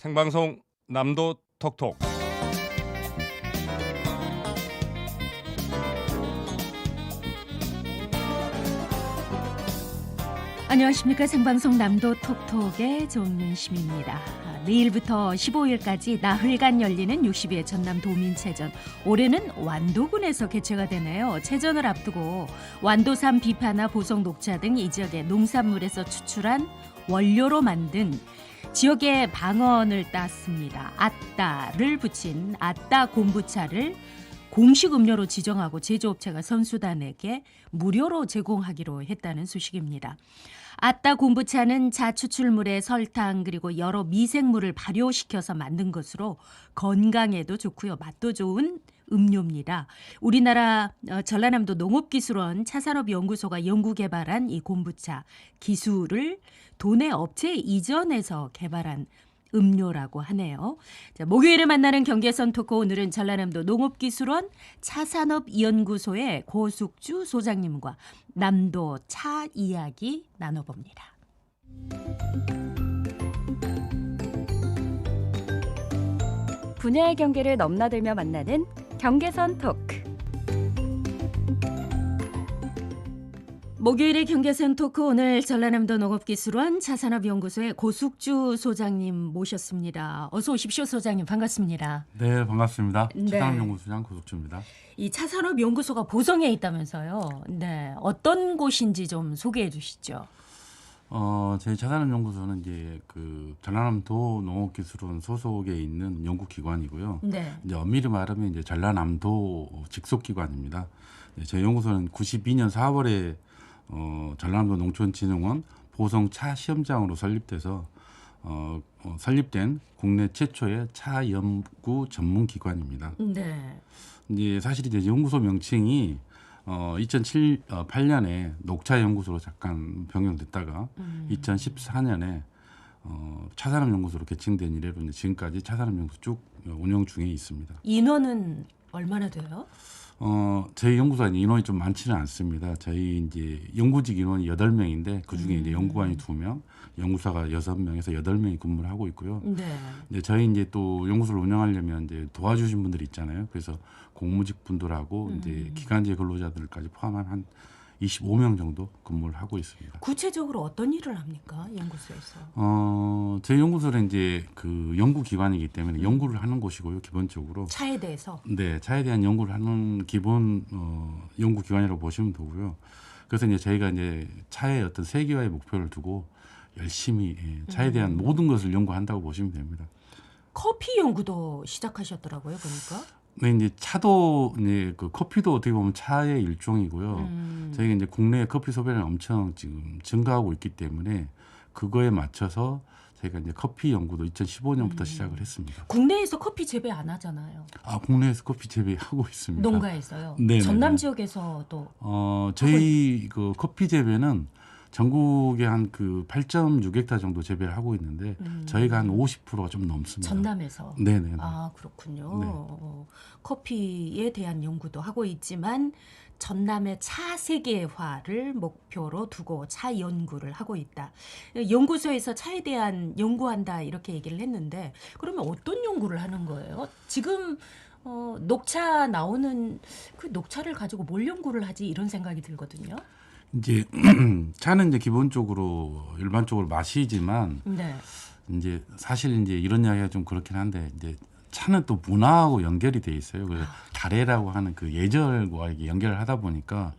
생방송 남도 톡톡 안녕하십니까 생방송 남도 톡톡의 정윤심입니다. 아, 내일부터 15일까지 나흘간 열리는 60회 전남 도민체전. 올해는 완도군에서 개최가 되네요. 체전을 앞두고 완도산 비파나 보성 녹차 등 이 지역의 농산물에서 추출한 원료로 만든 지역의 방언을 땄습니다. 아따를 붙인 아따 곰부차를 공식 음료로 지정하고 제조업체가 선수단에게 무료로 제공하기로 했다는 소식입니다. 아따 곰부차는 자추출물에 설탕 그리고 여러 미생물을 발효시켜서 만든 것으로 건강에도 좋고요. 맛도 좋은 음료입니다. 우리나라 어, 전라남도 농업기술원 차산업연구소가 연구 개발한 이 곰부차 기술을 도내 업체에 이전해서 개발한 음료라고 하네요. 자, 목요일에 만나는 경계선 토크 오늘은 전라남도 농업기술원 차산업연구소의 고숙주 소장님과 남도 차 이야기 나눠봅니다. 분야의 경계를 넘나들며 만나는 경계선 토크. 목요일의 경계선 토크 오늘 전라남도 농업기술원 차산업연구소의 고숙주 소장님 모셨습니다. 어서 오십시오 소장님 반갑습니다. 네, 반갑습니다. 네. 차산업연구소장 고석주입니다. 이 차산업연구소가 보성에 있다면서요. 네, 어떤 곳인지 좀 소개해 주시죠. 어, 저희 차산업연구소는 이제 그 전라남도 농업기술원 소속에 있는 연구기관이고요. 네. 이제 엄밀히 말하면 이제 전라남도 직속기관입니다. 네, 저희 연구소는 92년 4월에 어, 전라남도 농촌진흥원 보성 차 시험장으로 설립돼서 어, 어, 설립된 국내 최초의 차 연구 전문 기관입니다. 네. 이제 사실 이제 연구소 명칭이 어 2007, 어, 8년에 녹차 연구소로 잠깐 변경됐다가 음. 2014년에 어 차산업 연구소로 개칭된 이래로 지금까지 차산업 연구소 쭉 운영 중에 있습니다. 인원은 얼마나 돼요? 어 저희 연구소가 이제 인원이 좀 많지는 않습니다. 저희 이제 연구직 인원이 8명인데 그 중에 이제 음. 연구관이 2명, 연구사가 6명에서 8명이 근무를 하고 있고요. 네. 이제 저희 이제 또 연구소를 운영하려면 이제 도와주신 분들이 있잖아요. 그래서 공무직 분들하고 이제 음. 기간제 근로자들까지 포함한 한 25명 정도 근무를 하고 있습니다. 구체적으로 어떤 일을 합니까? 연구소에서. 어, 저희 연구소는 이제 그 연구 기관이기 때문에 연구를 하는 곳이고요, 기본적으로. 차에 대해서. 네, 차에 대한 연구를 하는 기본 어, 연구 기관이라고 보시면 되고요. 그래서 이제 저희가 이제 차의 어떤 세계화의 목표를 두고 열심히 예, 차에 대한 음. 모든 것을 연구한다고 보시면 됩니다. 커피 연구도 시작하셨더라고요, 보니까. 네, 이제 차도 이제 그 커피도 어떻게 보면 차의 일종이고요. 음. 저희가 이제 국내 커피 소비량이 엄청 지금 증가하고 있기 때문에 그거에 맞춰서 저희가 이제 커피 연구도 2015년부터 음. 시작을 했습니다. 국내에서 커피 재배 안 하잖아요. 아, 국내에서 커피 재배하고 있습니다. 농가에서요. 네네네. 전남 지역에서도 어, 저희 그 커피 재배는 전국에 한 그 8.6헥타 정도 재배를 하고 있는데 음. 저희가 한 50%가 좀 넘습니다. 전남에서. 네네. 아 그렇군요. 네. 어, 커피에 대한 연구도 하고 있지만 전남의 차 세계화를 목표로 두고 차 연구를 하고 있다. 연구소에서 차에 대한 연구한다 이렇게 얘기를 했는데 그러면 어떤 연구를 하는 거예요? 지금 어, 녹차 나오는 그 녹차를 가지고 뭘 연구를 하지 이런 생각이 들거든요. 이제 차는 이제 기본적으로 일반적으로 마시지만 네. 이제 사실 이제 이런 이야기가 좀 그렇긴 한데 이제 차는 또 문화하고 연결이 돼 있어요. 그래서 다래라고 하는 그 예절과 이게 연결을 하다 보니까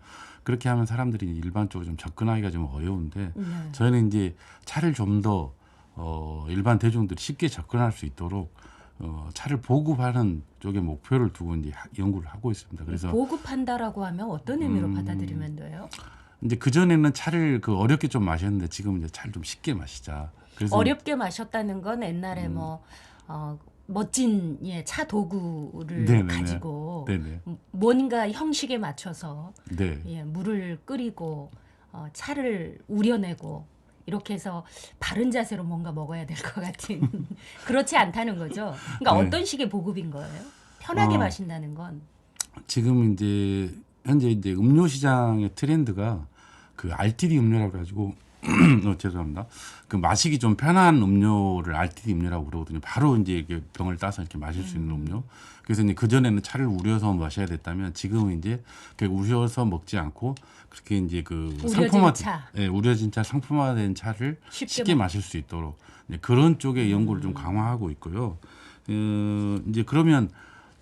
그렇게 하면 사람들이 일반적으로 좀 접근하기가 좀 어려운데 네. 저희는 이제 차를 좀더 어, 일반 대중들이 쉽게 접근할 수 있도록 어, 차를 보급하는 쪽에 목표를 두고 이제 하- 연구를 하고 있습니다. 그래서 보급한다라고 하면 어떤 의미로 음, 받아들이면 돼요? 이제 그 전에는 차를 그 어렵게 좀 마셨는데 지금 이제 차를 좀 쉽게 마시자. 그래서 어렵게 마셨다는 건 옛날에 음. 뭐 어, 멋진 예, 차 도구를 네네네. 가지고 네네 뭔가 형식에 맞춰서 네 예, 물을 끓이고 어, 차를 우려내고 이렇게 해서 바른 자세로 뭔가 먹어야 될 것 같은 그렇지 않다는 거죠. 그러니까 네. 어떤 식의 보급인 거예요? 편하게 어. 마신다는 건 지금 이제 현재 이제 음료 시장의 트렌드가 그 RTD 음료라고 가지고 어, 죄송합니다. 그 마시기 좀 편한 음료를 RTD 음료라고 그러거든요. 바로 이제 이게 병을 따서 이렇게 마실 수 있는 음료. 그래서 이제 그 전에는 차를 우려서 마셔야 됐다면 지금은 이제 그 우려서 먹지 않고 그렇게 이제 그 상품화, 차. 예, 우려진 차 상품화된 차를 쉽게 쉽게, 마- 마실 수 있도록 그런 쪽의 연구를 음. 좀 강화하고 있고요. 어, 이제 그러면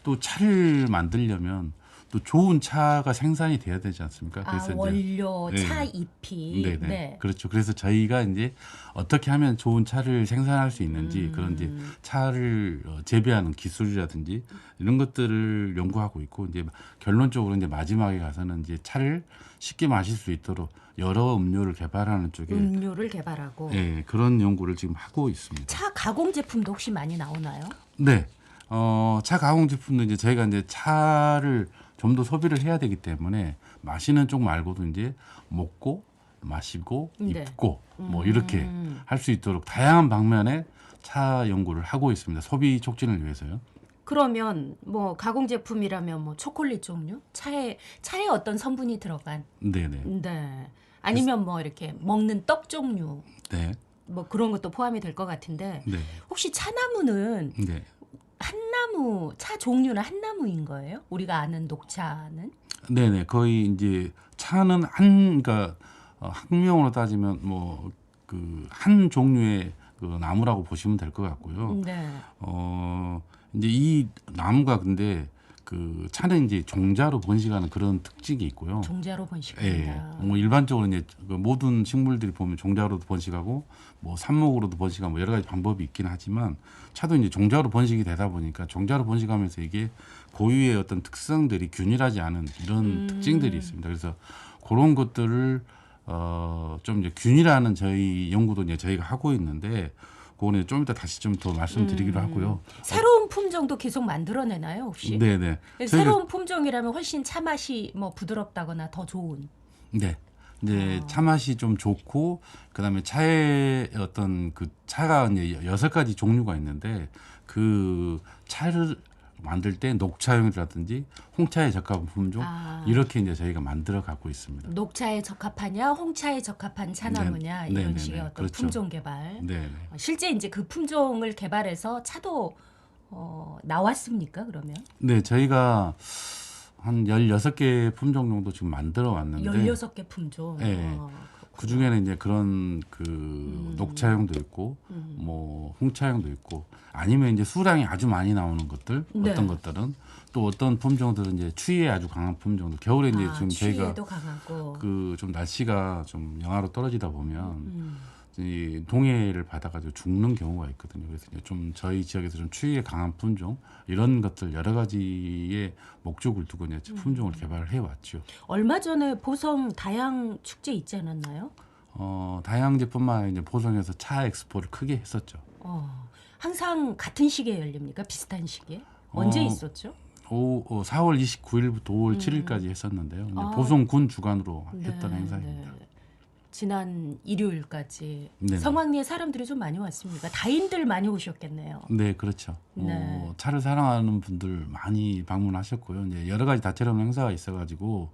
또 차를 만들려면 또 좋은 차가 생산이 돼야 되지 않습니까? 아, 원료, 네. 차 잎이. 네네. 네. 그렇죠. 그래서 저희가 이제 어떻게 하면 좋은 차를 생산할 수 있는지 음. 그런 이제 차를 어, 재배하는 기술이라든지 이런 것들을 연구하고 있고 이제 결론적으로 이제 마지막에 가서는 이제 차를 쉽게 마실 수 있도록 여러 음료를 개발하는 쪽에 음료를 개발하고 예, 그런 연구를 지금 하고 있습니다. 차 가공 제품도 혹시 많이 나오나요? 네. 어, 차 가공 제품도 이제 저희가 이제 차를 좀 더 소비를 해야 되기 때문에 마시는 쪽 말고도 이제 먹고 마시고 네. 입고 뭐 이렇게 음. 할수 있도록 다양한 방면의 차 연구를 하고 있습니다. 소비 촉진을 위해서요. 그러면 뭐 가공 제품이라면 뭐 초콜릿 종류, 차에 차에 어떤 성분이 들어간, 네네. 네. 아니면 뭐 이렇게 먹는 떡 종류, 네. 뭐 그런 것도 포함이 될 것 같은데 네. 혹시 차나무는 네. 한나무 차 종류는 한나무인 거예요? 우리가 아는 녹차는? 네네. 거의 이제 차는 한, 그러니까 어, 학명으로 따지면 뭐 그 한 종류의 그 나무라고 보시면 될 것 같고요. 네. 어 이제 이 나무가 근데 그 차는 이제 종자로 번식하는 그런 특징이 있고요. 종자로 예, 번식합니다. 뭐 일반적으로 이제 그 모든 식물들이 보면 종자로도 번식하고 뭐 삽목으로도 번식하고 뭐 여러 가지 방법이 있긴 하지만 차도 이제 종자로 번식이 되다 보니까 종자로 번식하면서 이게 고유의 어떤 특성들이 균일하지 않은 이런 음. 특징들이 있습니다. 그래서 그런 것들을 어좀 이제 균일하는 저희 연구도 이제 저희가 하고 있는데 그거는 좀 이따 다시 좀 더 말씀드리기로 음. 하고요. 새로운 품종도 계속 만들어내나요 혹시? 네네. 저희가 새로운 품종이라면 훨씬 차 맛이 뭐 부드럽다거나 더 좋은. 네. 이제 아. 차 맛이 좀 좋고 그다음에 차의 어떤 그 차가 이제 여섯 가지 종류가 있는데 그 차를 만들 때 녹차용이라든지 홍차에 적합한 품종 아. 이렇게 이제 저희가 만들어 갖고 있습니다. 녹차에 적합하냐, 홍차에 적합한 차나무냐 네, 이런 네, 식의 네, 어떤 그렇죠. 품종 개발. 네. 네. 어, 실제 이제 그 품종을 개발해서 차도 어, 나왔습니까? 그러면 네, 저희가 한 16개 품종 정도 지금 만들어 왔는데 16개 품종. 네. 어, 그 중에는 이제 그런 그 녹차용도 있고 음. 뭐 홍차용도 있고 아니면 이제 수량이 아주 많이 나오는 것들 네. 어떤 것들은 또 어떤 품종들은 이제 추위에 아주 강한 품종들 겨울에 이제 아, 지금 저희가. 그 좀 날씨가 좀 영하로 떨어지다 보면 음. 이 동해를 받아가지고 죽는 경우가 있거든요. 그래서 좀 저희 지역에서 좀 추위에 강한 품종 이런 것들 여러 가지의 목적을 두고 이제 음. 품종을 개발을 해왔죠. 얼마 전에 보성 다양 축제 있지 않았나요? 어, 다양제뿐만 아니라 이제 보성에서 차 엑스포를 크게 했었죠. 어, 항상 같은 시기에 열립니까? 비슷한 시기에? 언제 어, 있었죠? 오, 어, 4월 29일부터 5월 음. 7일까지 했었는데요. 아. 보성군 주관으로 했던 네, 행사입니다. 네. 지난 일요일까지 네네. 성황리에 사람들이 좀 많이 왔습니까? 다인들 많이 오셨겠네요. 네, 그렇죠. 네. 어, 차를 사랑하는 분들 많이 방문하셨고요. 이제 여러 가지 다채로운 행사가 있어가지고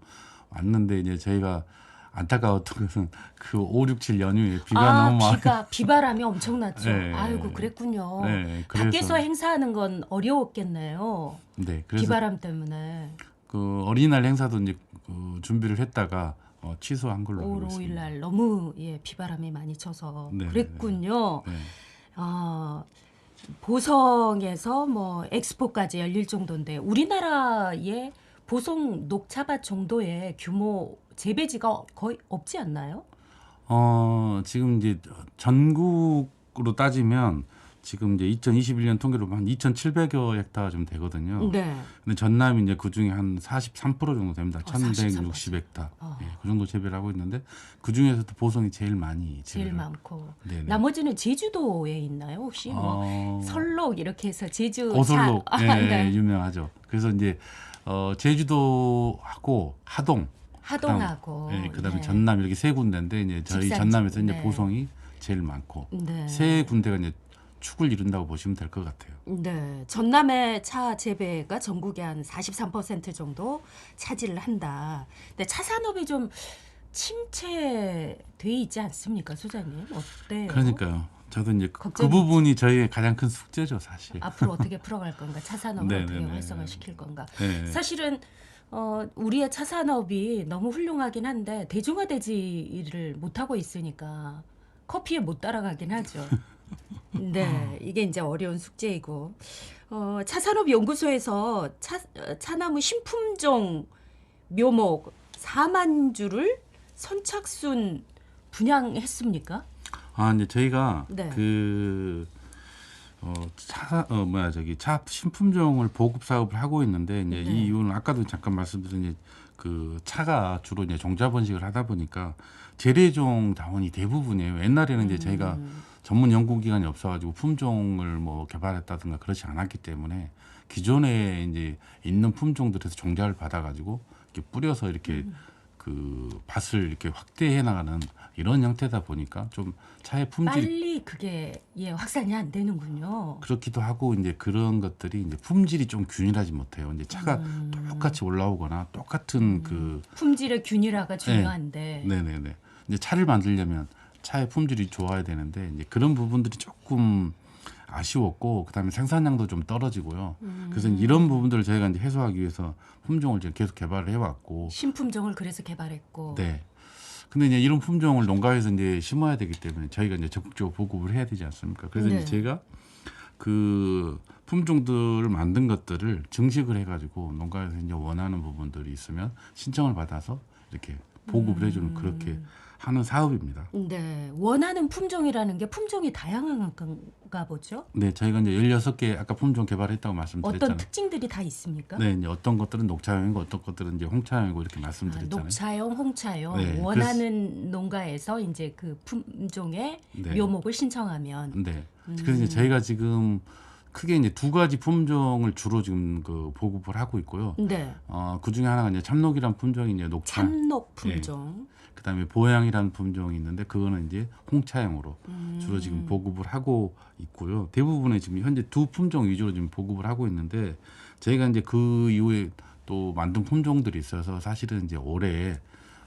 왔는데 이제 저희가 안타까웠던 것은 그 5, 6, 7 연휴에 비가 아, 너무 많이. 비가 비바람이 엄청났죠. 네. 아이고 그랬군요. 네, 그래서 밖에서 행사하는 건 어려웠겠네요. 네, 그래서 비바람 때문에 그 어린이날 행사도 이제 그 준비를 했다가 어, 취소한 걸로 알고 5월 5일 있습니다. 날 너무 예 비바람이 많이 쳐서 네, 그랬군요. 네. 아 보성에서 뭐 엑스포까지 열릴 정도인데 우리나라에 보성 녹차밭 정도의 규모 재배지가 거의 없지 않나요? 어, 지금 이제 전국으로 따지면 지금 이제 2021년 통계로 한 2,700여 헥타가 좀 되거든요. 네. 근데 전남이 이제 그 중에 한 43% 정도 됩니다. 어, 1,160 헥타. 어. 예, 그 정도 재배를 하고 있는데 그 중에서도 보성이 제일 많이 제일 많고 네네. 나머지는 제주도에 있나요 혹시 뭐 어, 설록 이렇게 해서 제주 고설록 차- 예, 아, 네. 유명하죠. 그래서 이제 어, 제주도하고 하동, 하동하고 예, 그다음에 네. 전남 이렇게 세 군데인데 이제 저희 전남에서 이제 네. 보성이 제일 많고 네. 세 군데가 이제 축을 이룬다고 보시면 될 것 같아요. 네, 전남의 차 재배가 전국의 한 43% 정도 차지를 한다. 근데 차 산업이 좀 침체돼 있지 않습니까, 소장님? 어때요? 그러니까요. 저도 이제 그, 그 걱정이 부분이 저희의 가장 큰 숙제죠, 사실. 앞으로 어떻게 풀어갈 건가, 차 산업을 네, 어떻게 네, 네. 활성화시킬 건가. 네. 사실은 어, 우리의 차 산업이 너무 훌륭하긴 한데 대중화되지를 못하고 있으니까 커피에 못 따라가긴 하죠. 네, 이게 이제 어려운 숙제이고 어, 차산업연구소에서 차, 어, 차나무 신품종 묘목 4만 주를 선착순 분양했습니까? 아 이제 저희가 네. 그 어, 차, 어, 뭐야, 저기, 차 신품종을 보급 사업을 하고 있는데, 이제 네. 이 이유는 아까도 잠깐 말씀드린 이제 그 차가 주로 이제 종자 번식을 하다 보니까 재래종 자원이 대부분이에요. 옛날에는 이제 저희가 음, 전문 연구기관이 없어가지고 품종을 뭐 개발했다든가 그렇지 않았기 때문에 기존에 이제 있는 품종들에서 종자를 받아가지고 이렇게 뿌려서 이렇게 음. 그 밭을 이렇게 확대해 나가는 이런 형태다 보니까 좀 차의 품질이 빨리 그게 예 확산이 안 되는군요. 그렇기도 하고 이제 그런 것들이 이제 품질이 좀 균일하지 못해요. 이제 차가 음. 똑같이 올라오거나 똑같은 그 품질의 균일화가 중요한데 네 네네 이제 차를 만들려면 차의 품질이 좋아야 되는데 이제 그런 부분들이 조금 아쉬웠고 그다음에 생산량도 좀 떨어지고요. 음. 그래서 이런 부분들을 저희가 이제 해소하기 위해서 품종을 이제 계속 개발을 해왔고 신품종을 그래서 개발했고 네. 근데 이제 이런 품종을 농가에서 이제 심어야 되기 때문에 저희가 이제 적극적으로 보급을 해야 되지 않습니까? 그래서 네. 이제 제가 그 품종들을 만든 것들을 증식을 해가지고 농가에서 이제 원하는 부분들이 있으면 신청을 받아서 이렇게 보급을 음. 해주는 그렇게 하는 사업입니다. 네 원하는 품종이라는 게 품종이 다양한가 보죠. 네, 저희가 이제 16개 아까 품종 개발했다고 어떤 말씀드렸잖아요. 특징들이 다 있습니까? 네, 이제 어떤 것들은 녹차형이고 어떤 것들은 이제 홍차형이고 이렇게 아, 말씀드렸잖아요. 녹차용, 홍차용 네, 원하는 농가에서 이제 그 품종의 네. 묘목을 신청하면 네. 음. 그래서 이제 저희가 지금 크게 이제 두 가지 품종을 주로 지금 그 보급을 하고 있고요. 네 어, 그 중에 하나가 이제 참록이란 품종이 이제 녹차, 참록 네. 품종 그다음에 보양이라는 품종이 있는데 그거는 이제 홍차형으로 음. 주로 지금 보급을 하고 있고요. 대부분의 지금 현재 두 품종 위주로 지금 보급을 하고 있는데 저희가 이제 그 이후에 또 만든 품종들이 있어서 사실은 이제 올해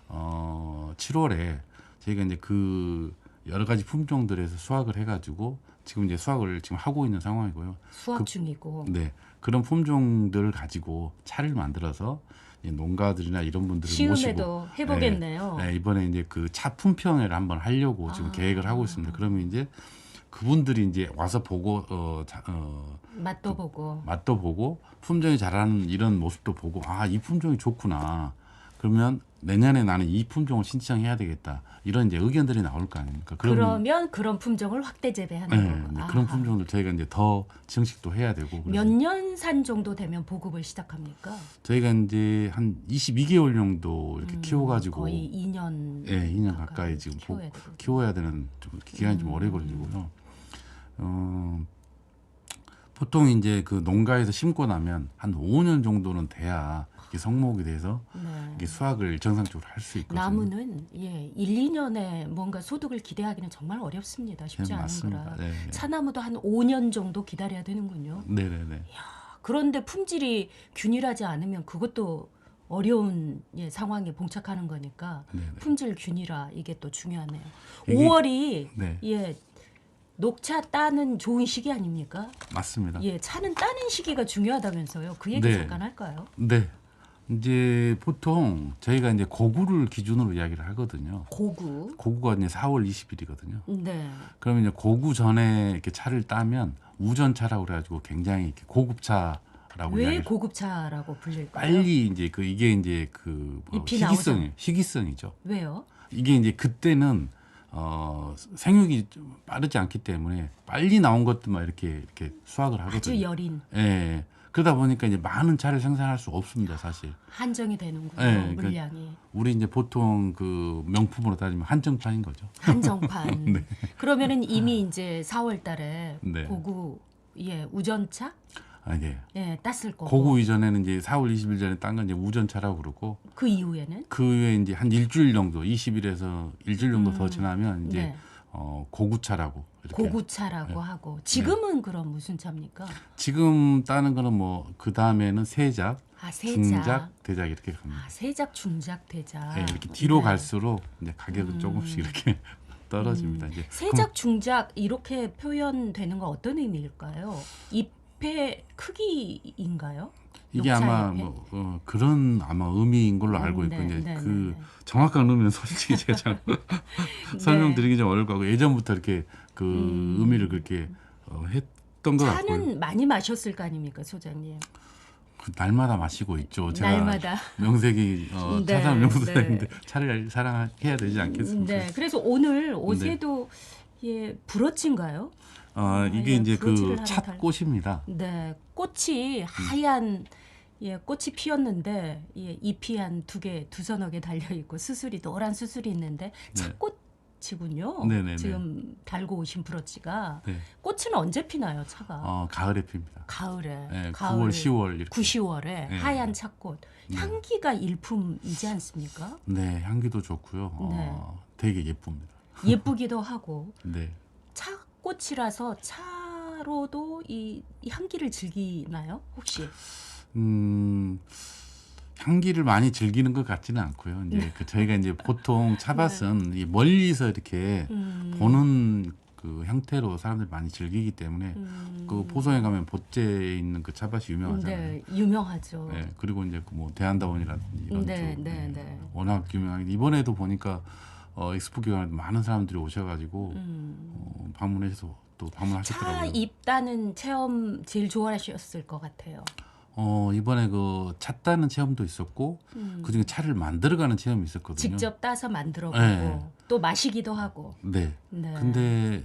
어 7월에 저희가 이제 그 여러 가지 품종들에서 수확을 해가지고 지금 이제 수확을 지금 하고 있는 상황이고요. 수확 그- 중이고 네 그런 품종들을 가지고 차를 만들어서 농가들이나 이런 분들을 모시고 시음에도 해보겠네요. 네, 이번에 이제 그 차 품평회를 한번 하려고 지금 아. 계획을 하고 있습니다. 그러면 이제 그분들이 이제 와서 보고 어, 자, 어 맛도 보고 맛도 보고 품종이 자라는 이런 모습도 보고 아 이 품종이 좋구나. 그러면 내년에 나는 이 품종을 신청해야 되겠다. 이런 이제 의견들이 나올 거 아닙니까? 그러면 그런 품종을 확대 재배하는 네. 네, 아하. 그런 품종들 저희가 이제 더 증식도 해야 되고 몇 년 산 정도 되면 보급을 시작합니까? 저희가 이제 한 22개월 정도 이렇게 음, 키워가지고 거의 2년 예, 2년 가까이 지금 보- 키워야 되고. 키워야 되는 좀 기간이 좀 음. 오래 걸리고요. 어, 보통 이제 그 농가에서 심고 나면 한 5년 정도는 돼야 이게 성목이 돼서 네. 이게 수확을 정상적으로 할 수 있거든요. 나무는 예, 1, 2년에 뭔가 소득을 기대하기는 정말 어렵습니다. 네, 쉽지 않은 맞습니다. 거라. 네, 네. 차나무도 한 5년 정도 기다려야 되는군요. 네, 네, 네. 그런데 품질이 균일하지 않으면 그것도 어려운 예, 상황에 봉착하는 거니까 네, 네. 품질 균일화 이게 또 중요하네요. 이게- 5월이 네, 예 녹차 따는 좋은 시기 아닙니까? 맞습니다. 예, 차는 따는 시기가 중요하다면서요. 그 얘기 네. 잠깐 할까요? 네. 이제 보통 저희가 이제 고구를 기준으로 이야기를 하거든요. 고구. 고구가 이제 4월 20일이거든요. 네. 그러면 이제 고구 전에 이렇게 차를 따면 우전차라고 그래가지고 굉장히 이렇게 고급차라고 왜 이야기를 고급차라고 불릴까요? 빨리 이제 그 이게 이제 그 뭐 희귀성이 희귀성이죠. 왜요? 이게 이제 그때는 어 생육이 좀 빠르지 않기 때문에 빨리 나온 것들만 이렇게 이렇게 수확을 아주 하거든요. 여린 예, 예. 그러다 보니까 이제 많은 차를 생산할 수 없습니다, 사실. 한정이 되는군요. 네, 그- 물량이 우리 이제 보통 그 명품으로 따지면 한정판인 거죠. 한정판. 그러면은 이미 이제 4월 달에 네. 고구 예 우전차 아, 예. 예 땄을 거고 고구 이전에는 이제 4월 20일 전에 딴 건 이제 우전차라고 그러고 그 이후에는 그 후에 이제 한 일주일 정도, 20일에서 일주일 정도 더 음. 지나면 이제 네. 어, 고구차라고 이렇게 고구차라고 네. 하고 지금은 그럼 무슨 차입니까? 지금 따는 거는 뭐 그 다음에는 세작, 아 세작. 중작, 대작 이렇게 갑니다. 아 세작, 중작, 대작. 네, 이렇게 뒤로 네. 갈수록 이제 가격은 음. 조금씩 이렇게 떨어집니다. 이제 세작, 중작 이렇게 표현되는 건 어떤 의미일까요? 잎의 크기인가요? 이게 아마 잎에? 뭐 어, 그런 아마 의미인 걸로 알고 있고 네, 이제 네, 그 네, 네. 정확한 의미는 솔직히 제가 잘 설명드리기 좀 어려울 거고 예전부터 이렇게 그 음. 의미를 그렇게 어, 했던 것 같고요. 차는 많이 마셨을 거 아닙니까, 소장님? 그 날마다 마시고 있죠. 제가 날마다. 명색이 어, 네, 차사람 명수사인데 네. 차를 사랑해야 되지 않겠습니까? 네, 그래서 오늘 옷에도 예 브로치인가요? 어, 이게 예, 이제 그 찻꽃입니다. 네, 꽃이 하얀 예 꽃이 피었는데 예 잎이 한 두 개, 두 서너 개 달려 있고 수술이 노란 수술이 있는데. 네, 네, 네. 지금 달고 오신 브로치가 네. 꽃은 언제 피나요, 차가? 어, 가을에 핍니다. 가을에. 네, 가을, 9월, 10월 이렇게. 9, 10월에 네. 하얀 차꽃. 향기가 일품이지 않습니까? 네, 향기도 좋고요. 네. 어, 되게 예쁩니다. 예쁘기도 하고 네. 차꽃이라서 차로도 이, 이 향기를 즐기나요? 혹시? 음, 향기를 많이 즐기는 것 같지는 않고요. 이제 네. 그 저희가 이제 보통 차밭은 이 멀리서 이렇게 음, 보는 그 형태로 사람들이 많이 즐기기 때문에 음, 그 포성에 가면 보째에 있는 그 차밭이 유명하잖아요. 네, 유명하죠. 네, 그리고 이제 그 뭐 대한다원이라든지 이런 네, 쪽 네, 네, 네. 워낙 유명하게 이번에도 보니까 어, 엑스포 기간에 많은 사람들이 오셔가지고 음. 어, 방문해서 또 방문하셨더라고요. 차 입다는 체험 제일 좋아하셨을 것 같아요. 어, 이번에 그차 따는 체험도 있었고 음. 그중에 차를 만들어가는 체험이 있었거든요. 직접 따서 만들어보고 네. 또 마시기도 하고. 네. 네. 근데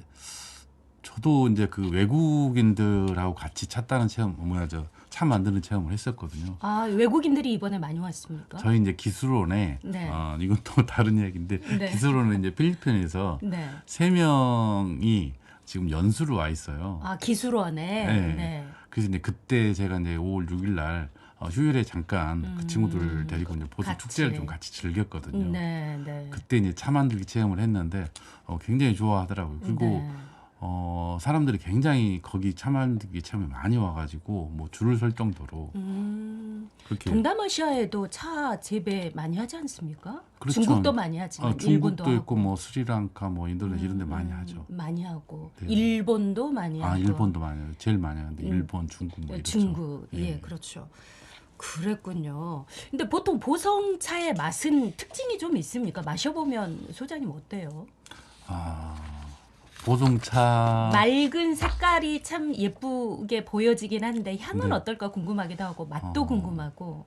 저도 이제 그 외국인들하고 같이 차 따는 체험 뭐야 저 차 만드는 체험을 했었거든요. 아 외국인들이 이번에 많이 왔습니까? 저희 이제 기술원에 네. 어, 이건 또 다른 이야기인데 네. 기술원은 이제 필리핀에서 네. 세 명이 지금 연수로 와 있어요. 아 기술원에. 네. 네. 그래서 이제 그때 제가 이제 5월 6일 날 어, 휴일에 잠깐 음, 그 친구들 데리고 이제 보수. 축제를 좀 같이 즐겼거든요. 네, 네. 그때 이제 차 만들기 체험을 했는데 어, 굉장히 좋아하더라고요. 그리고 네. 어, 사람들이 굉장히 거기 차 만들기 체험에 많이 와가지고 뭐 줄을 설 정도로 음, 그렇게 동남아시아에도 차 재배 많이 하지 않습니까? 그렇죠. 중국도 많이 하지만 어, 일본도 하고. 있고 뭐 스리랑카 뭐 인도네시아 이런 데 많이 음, 하죠. 많이 하고 네. 일본도 많이 아 하고 일본도 많이 해요. 제일 많이 하는데 음. 일본, 중국 뭐 이렇죠. 중국 예. 예. 그렇죠. 그랬군요. 근데 보통 보성차의 맛은 특징이 좀 있습니까? 마셔보면 소장님 어때요? 아 보송차 맑은 색깔이 참 예쁘게 보여지긴 한데 향은 네. 어떨까 궁금하기도 하고 맛도 어. 궁금하고.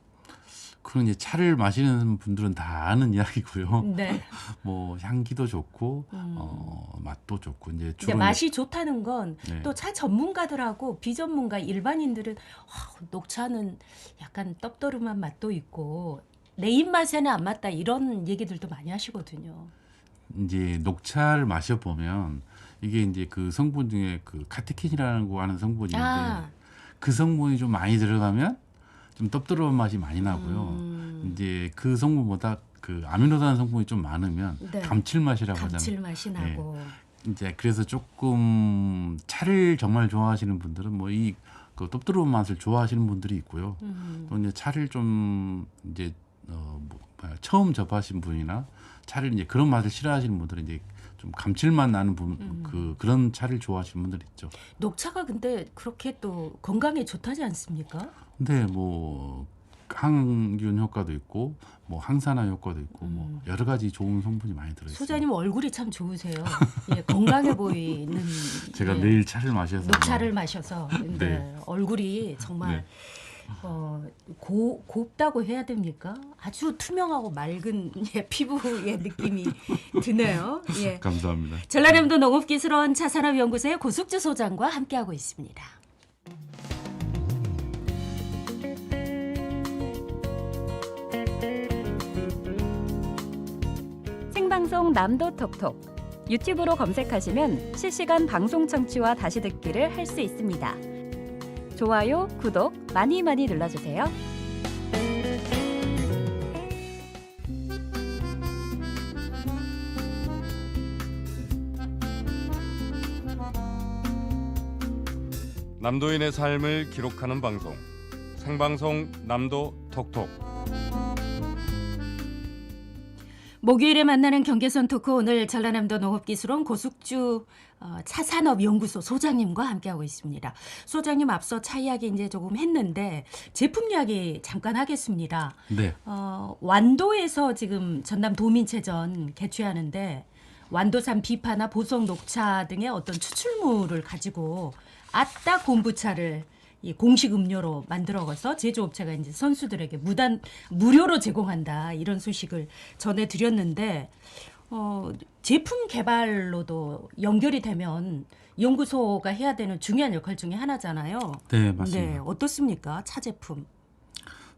그런 이제 차를 마시는 분들은 다 아는 이야기고요. 네. 뭐 향기도 좋고 음. 어, 맛도 좋고 이제 주로 맛이 좋다는 건 네. 또차 전문가들하고 비전문가 일반인들은 아, 녹차는 약간 떡더름한 맛도 있고 내 입맛에는 안 맞다 이런 얘기들도 많이 하시거든요. 이제 녹차를 마셔 보면 이게 이제 그 성분 중에 그 카테킨이라고 하는 성분이 있는데 아, 그 성분이 좀 많이 들어가면 좀 떡더러운 맛이 많이 나고요. 음, 이제 그 성분보다 그 아미노산 성분이 좀 많으면 네. 감칠맛이라고 하잖아요. 감칠맛이 나고. 이제 그래서 조금 차를 정말 좋아하시는 분들은 뭐이그 떡더러운 맛을 좋아하시는 분들이 있고요. 음, 또 이제 차를 좀 이제 어 뭐, 뭐야, 처음 접하신 분이나 차를 이제 그런 맛을 싫어하시는 분들은 이제 좀 감칠맛 나는 분, 음. 그 그런 차를 좋아하시는 분들이 있죠. 녹차가 근데 그렇게 또 건강에 좋다지 않습니까? 근데 뭐 항균 효과도 있고 뭐 항산화 효과도 있고 뭐 음. 여러 가지 좋은 성분이 많이 들어 있어요. 소장님 얼굴이 참 좋으세요. 예, 건강해 보이는. 제가 예, 매일 차를 마셔서 녹차를 뭐 마셔서 네, 네. 얼굴이 정말 네. 어, 고, 곱다고 해야 됩니까? 아주 투명하고 맑은 예, 피부의 느낌이 드네요. 예. 감사합니다. 전라남도 농업기술원 차산업연구소의 고숙주 소장과 함께하고 있습니다. 생방송 남도 톡톡 유튜브로 검색하시면 실시간 방송 청취와 다시 듣기를 할 수 있습니다. 좋아요, 구독 많이 많이 눌러주세요. 남도인의 삶을 기록하는 방송 생방송 남도 톡톡 목요일에 만나는 경계선 토크 오늘 전라남도 농업기술원 고숙주 어, 차산업연구소 소장님과 함께하고 있습니다. 소장님 앞서 차 이야기 이제 조금 했는데 제품 이야기 잠깐 하겠습니다. 네. 어, 완도에서 지금 전남 도민체전 개최하는데 완도산 비파나 보성 녹차 등의 어떤 추출물을 가지고 아따 곰부차를 이 공식 음료로 만들어서 제조업체가 이제 선수들에게 무단 무료로 제공한다 이런 소식을 전해 드렸는데 어, 제품 개발로도 연결이 되면 연구소가 해야 되는 중요한 역할 중에 하나잖아요. 네, 맞습니다. 네, 어떻습니까? 차 제품.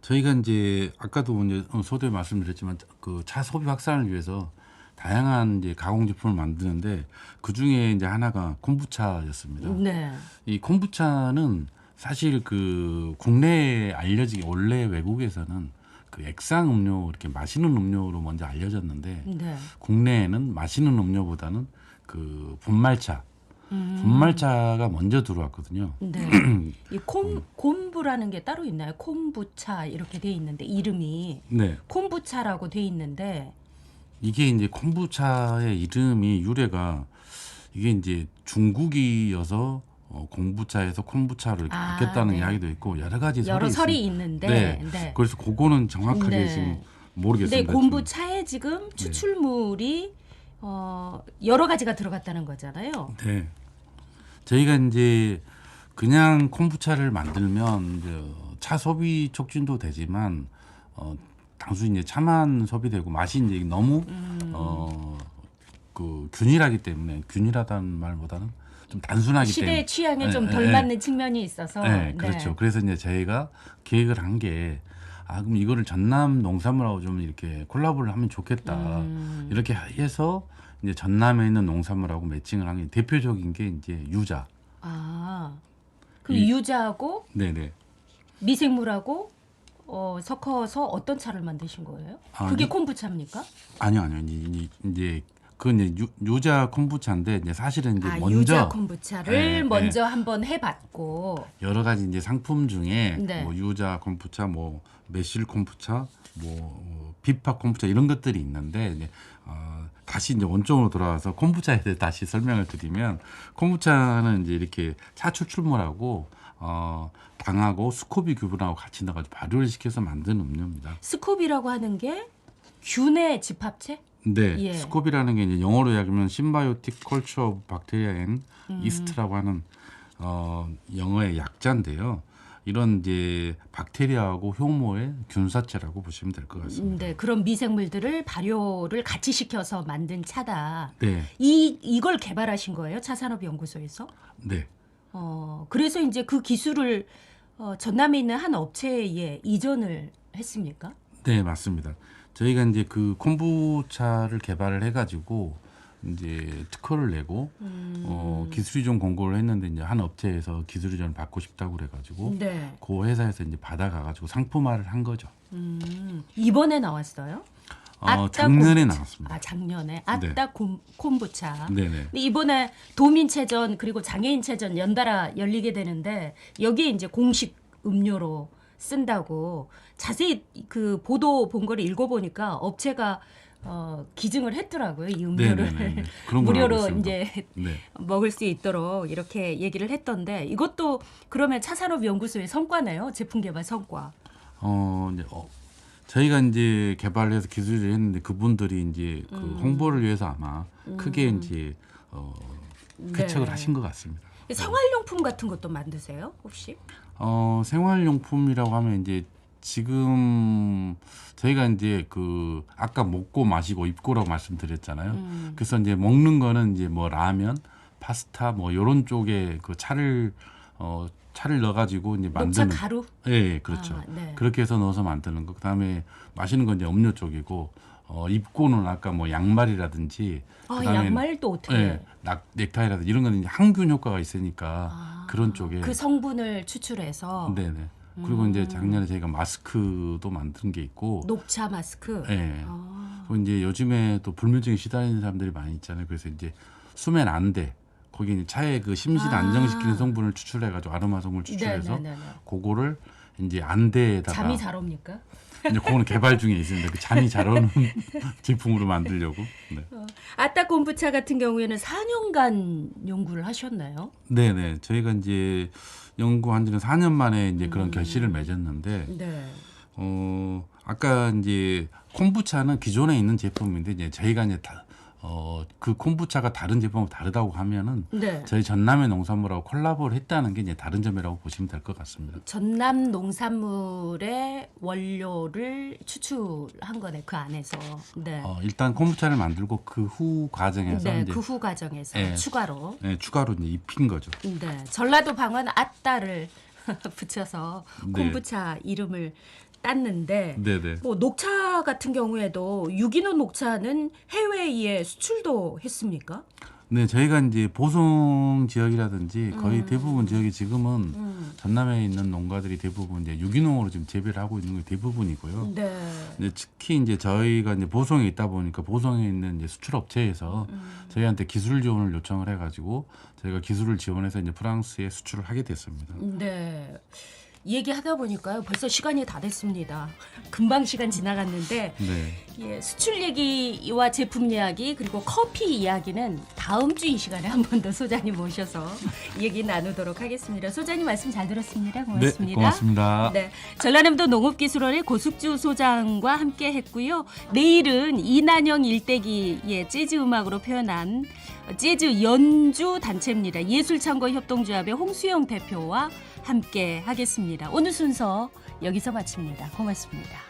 저희가 이제 아까도 이제 소대 말씀드렸지만 그 차 소비 확산을 위해서 다양한 이제 가공 제품을 만드는데 그 중에 이제 하나가 콤부차였습니다. 네. 이 콤부차는 사실 그 국내에 알려지기 원래 외국에서는 그 액상 음료 이렇게 마시는 음료로 먼저 알려졌는데 네. 국내에는 마시는 음료보다는 그 분말차, 음. 분말차가 먼저 들어왔거든요. 네. 이 콤, 콤부라는 게 따로 있나요? 콤부차 이렇게 돼 있는데 이름이 네. 콤부차라고 돼 있는데 이게 이제 콤부차의 이름이 유래가 이게 이제 중국이어서 어, 공부차에서 이렇게 아, 바뀌었다는 네. 이야기도 있고 여러 가지 여러 설이 설이 있는데 네. 네. 그래서 그거는 정확하게 네. 지금 모르겠습니다. 콤부차에 지금 추출물이 어, 여러 가지가 들어갔다는 거잖아요. 네. 저희가 이제 그냥 콤부차를 만들면 이제 차 소비 촉진도 되지만 어, 단순히 이제 차만 소비되고 맛이 이제 너무 음. 어, 그 균일하기 때문에 균일하다는 말보다는 좀 단순하기 시대 때문에 취향에 네, 좀 네, 덜 네. 맞는 측면이 있어서 네, 그렇죠. 그래서 이제 저희가 계획을 한게 아, 그럼 이거를 전남 농산물하고 좀 이렇게 콜라보를 하면 좋겠다. 음. 이렇게 해서 이제 전남에 있는 농산물하고 매칭을 한 게 대표적인 게 이제 유자. 아. 그 이- 유자하고 네네. 미생물하고 어, 섞어서 어떤 차를 만드신 거예요? 아, 그게 이- 콤부차입니까? 아니요, 아니요. 이제, 이제 그건 이제 유, 유자 콤부차인데 이제 사실은 이제 아, 먼저 유자 콤부차를 네, 먼저 한번 해봤고 여러 가지 이제 상품 중에 네. 뭐 유자 콤부차, 뭐 매실 콤부차, 뭐 어, 비파 콤부차 이런 것들이 있는데 이제 어, 다시 이제 원점으로 돌아와서 콤부차에 대해 다시 설명을 드리면 콤부차는 이제 이렇게 차 추출물하고 어, 당하고 스코비 규분하고 같이 넣어가지고 발효를 시켜서 만든 음료입니다. 스콥이라고 하는 게 균의 집합체? 네, 예. 스코비라는 게 이제 영어로 이야기하면 심바이오틱 컬처 오브 박테리아 앤 음. 이스트라고 하는 어, 영어의 약자인데요. 이런 이제 박테리아하고 효모의 균사체라고 보시면 될 것 같습니다. 네, 그런 미생물들을 발효를 같이 시켜서 만든 차다. 네, 이 이걸 개발하신 거예요, 차산업연구소에서? 네, 어, 그래서 이제 그 기술을 어, 전남에 있는 한 업체에 이전을 했습니까? 네 맞습니다. 저희가 이제 그 콤부차를 개발을 해가지고 이제 특허를 내고 음. 어, 기술이전 공고를 했는데 이제 한 업체에서 기술이전을 받고 싶다고 그래가지고 네. 그 회사에서 이제 받아가가지고 상품화를 한 거죠. 음, 이번에 나왔어요? 어, 작년에 콤부차. 나왔습니다. 아, 작년에 아따 콤, 콤부차. 네네. 근데 이번에 도민체전 그리고 장애인체전 연달아 열리게 되는데 여기에 이제 공식 음료로 쓴다고 자세히 그 보도 본 거를 읽어보니까 업체가 어, 기증을 했더라고요 이 음료를 무료로. 이제 네. 먹을 수 있도록 이렇게 얘기를 했던데 이것도 그러면 차산업 연구소의 성과네요 제품 개발 성과. 어, 이제 어, 저희가 이제 개발을 해서 기술을 했는데 그분들이 이제 그 음. 홍보를 위해서 아마 크게 이제 어, 개척을 네. 하신 것 같습니다. 생활용품 같은 것도 만드세요 혹시? 어, 생활용품이라고 하면 이제 지금 저희가 이제 그 아까 먹고 마시고 입고라고 말씀드렸잖아요. 음. 그래서 이제 먹는 거는 이제 뭐 라면, 파스타 뭐 요런 쪽에 그 차를 어 차를 넣어 가지고 이제 만드는 가루? 예, 예, 그렇죠. 아, 네. 그렇게 해서 넣어서 만드는 거. 그다음에 마시는 건 이제 음료 쪽이고 어 입고는 아까 뭐 양말이라든지 아 그다음에 양말도 어떻게? 예, 낙 넥타이라든지 이런 거는 항균 효과가 있으니까 아, 그런 쪽에 그 성분을 추출해서 네, 네. 그리고 음. 이제 작년에 저희가 마스크도 만든 게 있고 녹차 마스크. 예. 아, 그리고 이제 요즘에 또 불면증에 시달리는 사람들이 많이 있잖아요. 그래서 이제 수면 안대 거기 이제 차의 그 심실 아. 안정시키는 성분을 추출해가지고 아로마성을 추출해서 네네네. 그거를 이제 안대에다가 잠이 잘 옵니까? 이제 그거는 개발 중에 있습니다. 그 잠이 잘 오는 제품으로 만들려고. 네. 아따 콤부차 같은 경우에는 4년간 연구를 하셨나요? 네 네. 저희가 이제 연구한 지는 4년 만에 이제 그런 음. 결실을 맺었는데, 네. 어, 아까 이제 콤부차는 기존에 있는 제품인데, 이제 저희가 이제 다, 어, 그 콤부차가 다른 제품하고 다르다고 하면은 네. 저희 전남의 농산물하고 콜라보를 했다는 게 이제 다른 점이라고 보시면 될 것 같습니다. 전남 농산물의 원료를 추출한 거네 그 안에서. 네. 어, 일단 콤부차를 만들고 그 후 과정에서 네, 그 후 과정에서 예. 추가로. 네, 추가로 이제 입힌 거죠. 네. 전라도 방언 아따를 붙여서 네. 콤부차 이름을 땄는데 네네. 뭐 녹차 같은 경우에도 유기농 녹차는 해외에 수출도 했습니까? 네, 저희가 이제 보성 지역이라든지 거의 음. 대부분 지역이 지금은 음. 전남에 있는 농가들이 대부분 이제 유기농으로 지금 재배를 하고 있는 게 대부분이고요. 네. 이제 특히 이제 저희가 이제 보성에 있다 보니까 보성에 있는 이제 수출 업체에서 음. 저희한테 기술 지원을 요청을 해가지고 저희가 기술을 지원해서 이제 프랑스에 수출을 하게 됐습니다. 네. 얘기하다 보니까요. 벌써 시간이 다 됐습니다. 금방 시간 지나갔는데 네, 예, 수출 얘기와 제품 이야기 그리고 커피 이야기는 다음 주 이 시간에 한 번 더 소장님 모셔서 얘기 나누도록 하겠습니다. 소장님 말씀 잘 들었습니다. 고맙습니다. 네, 고맙습니다. 네, 전라남도 농업기술원의 고숙주 소장과 함께 했고요. 내일은 이난영 일대기의 재즈 음악으로 표현한 재즈 연주 단체입니다. 예술창고 협동조합의 홍수영 대표와 함께 하겠습니다. 오늘 순서 여기서 마칩니다. 고맙습니다.